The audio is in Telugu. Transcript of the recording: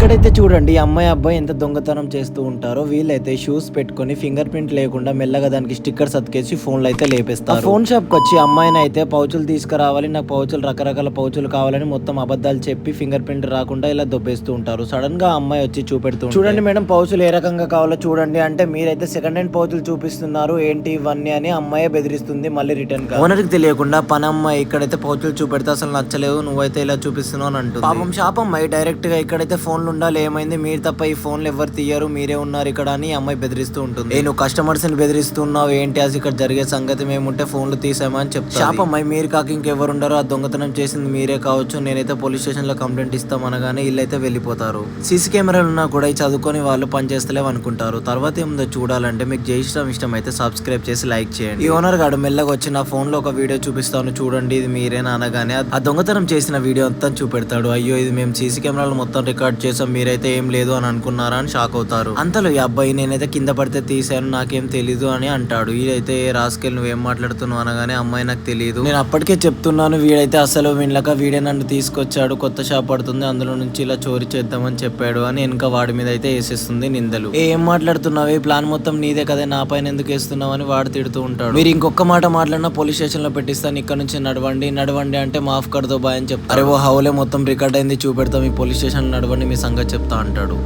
ఇక్కడైతే చూడండి ఈ అమ్మాయి అబ్బాయి ఎంత దొంగతనం చేస్తూ ఉంటారో వీళ్ళైతే షూస్ పెట్టుకొని ఫింగర్ ప్రింట్ లేకుండా మెల్లగా దానికి స్టిక్కర్స్ అతికేసి ఫోన్లు అయితే లేపేస్తారు. ఫోన్ షాప్కి వచ్చి అమ్మాయిని అయితే పౌచులు తీసుకురావాలి నాకు పౌచులు రకరకాల పౌచులు కావాలని మొత్తం అబద్ధాలు చెప్పి ఫింగర్ ప్రింట్ రాకుండా ఇలా దొబ్బేస్తూ ఉంటారు. సడన్గా అమ్మాయి వచ్చి చూపెడుతూ చూడండి మేడం పౌచులు ఏ రకంగా కావాలో చూడండి. అంటే మీరైతే సెకండ్ హ్యాండ్ పౌచులు చూపిస్తున్నారు ఏంటి ఇవన్నీ అని అమ్మాయి బెదిరిస్తుంది మళ్ళీ రిటర్న్ ఓనర్కి తెలియకుండా పని అమ్మాయి ఇక్కడైతే పౌచులు చూపెడితే అసలు నచ్చలేవు నువ్వైతే ఇలా చూపిస్తున్నావు అని అంటుంది. పాపం షాప్ అమ్మాయి డైరెక్ట్గా ఇక్కడైతే ఫోన్లు ఉండాలి ఏమైంది? మీరు తప్ప ఈ ఫోన్లు ఎవరు తీయరు మీరే ఉన్నారు ఇక్కడ అని అమ్మాయి బెదిరిస్తూ ఉంటుంది. నేను కస్టమర్స్ని బెదిరిస్తున్నావు ఏంటి? అది ఇక్కడ జరిగే సంగతి మేముంటే ఫోన్లు తీసామని చెప్తా షాప్ అమ్మాయి మీరు కాక ఇంకెవరు ఉండరు. ఆ దొంగతనం చేసింది మీరే కావచ్చు. నేనైతే పోలీస్ స్టేషన్లో కంప్లైంట్ ఇస్తాం అనగానే వీళ్ళైతే వెళ్ళిపోతారు. సీసీ కెమెరాలు ఉన్నా కూడా చదువుకొని వాళ్ళు పనిచేస్తలేవు అనుకుంటారు. తర్వాత ఏముందో చూడాలంటే మీకు జయిష్టం ఇష్టం అయితే సబ్స్క్రైబ్ చేసి లైక్ చేయండి. ఈ ఓనర్ గాడు మెల్లగా వచ్చి నా ఫోన్లో ఒక వీడియో చూపిస్తాను. చూడండి ఇది మీరేనా? అనగానే ఆ దొంగతనం చేసిన వీడియో అంతా చూపెడతాడు. అయ్యో ఇది మేము సీసీ కెమెరాలు మొత్తం రికార్డ్ చేసి మీరైతే ఏం లేదు అని అనుకున్నారా అని షాక్ అవుతారు. అంతలో ఈ అబ్బాయి నేనైతే కింద పడితే తీసాను నాకేం తెలీదు అని అంటాడు. వీడైతే రాసుకెళ్ళి నువ్వేం మాట్లాడుతున్నావు అనగానే అమ్మాయి నాకు తెలియదు నేను అప్పటికే చెప్తున్నాను వీడైతే అసలు వినలేక వీడే నన్ను తీసుకొచ్చాడు కొత్త షాప్ పడుతుంది అందులో నుంచి ఇలా చోరీ చేద్దామని చెప్పాడు అని వెనక వాడి మీద అయితే వేసేస్తుంది నిందలు. ఏం మాట్లాడుతున్నావు? ఈ ప్లాన్ మొత్తం నీదే కదా నా పైన ఎందుకు వేస్తున్నావు? అని వాడు తిడుతూ ఉంటాడు. మీరు ఇంకొక మాట మాట్లాడినా పోలీస్ స్టేషన్లో పెట్టిస్తాను ఇక్కడ నుంచి నడవండి నడవండి అంటే మాఫ్ కడదో బాయ్ అని చెప్తారు. అరే ఓ హౌలే మొత్తం రికార్డ్ అయింది చూపెడతాం ఈ పోలీస్ స్టేషన్ నడవండి మీ సంగతి చెప్తా అంటాడు.